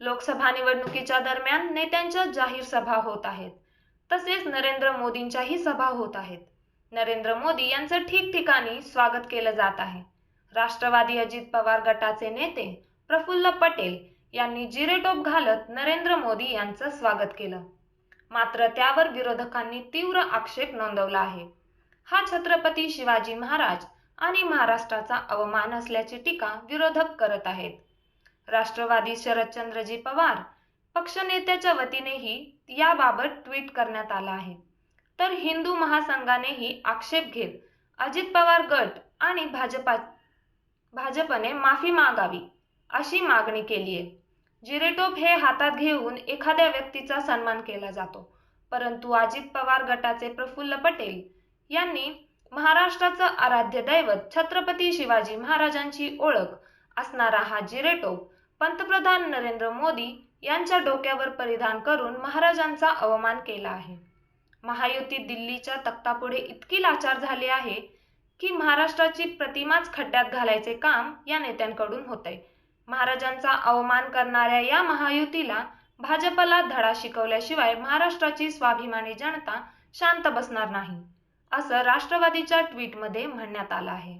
लोकसभा निवडणुकीच्या दरम्यान नेत्यांच्या जाहीर सभा होत आहेत. तसेच नरेंद्र मोदींच्याही सभा होत आहेत. नरेंद्र मोदी यांचं ठिकठिकाणी स्वागत केलं जात आहे. राष्ट्रवादी अजित पवार गटाचे नेते प्रफुल्ल पटेल यांनी जिरेटोप घालत नरेंद्र मोदी यांचं स्वागत केलं. मात्र त्यावर विरोधकांनी तीव्र आक्षेप नोंदवला आहे. हा छत्रपती शिवाजी महाराज आणि महाराष्ट्राचा अवमान असल्याची टीका विरोधक करत आहेत. राष्ट्रवादी शरदचंद्रजी पवार पक्षनेत्याच्या वतीनेही याबाबत ट्विट करण्यात आलं आहे. तर हिंदू महासंघानेही आक्षेप घेत अजित पवार गट आणि भाजपा भाजपने माफी मागावी अशी मागणी केली आहे. जिरेटोप हे हातात घेऊन एखाद्या व्यक्तीचा सन्मान केला जातो परंतु अजित पवार गटाचे प्रफुल्ल पटेल यांनी महाराष्ट्राचं आराध्य दैवत छत्रपती शिवाजी महाराजांची ओळख असणारा हा जिरेटोप पंतप्रधान नरेंद्र मोदी यांच्या डोक्यावर परिधान करून महाराजांचा अवमान केला आहे. महायुती दिल्लीच्या तख्तापुढे इतकी लाचार झाली आहे की महाराष्ट्राची प्रतिमाच खड्ड्यात घालायचे काम या नेत्यांकडून होतंय. महाराजांचा अवमान करणाऱ्या या महायुतीला भाजपला धडा शिकवल्याशिवाय महाराष्ट्राची स्वाभिमानी जनता शांत बसणार नाही असं राष्ट्रवादीच्या ट्विटमध्ये म्हणण्यात आलं आहे.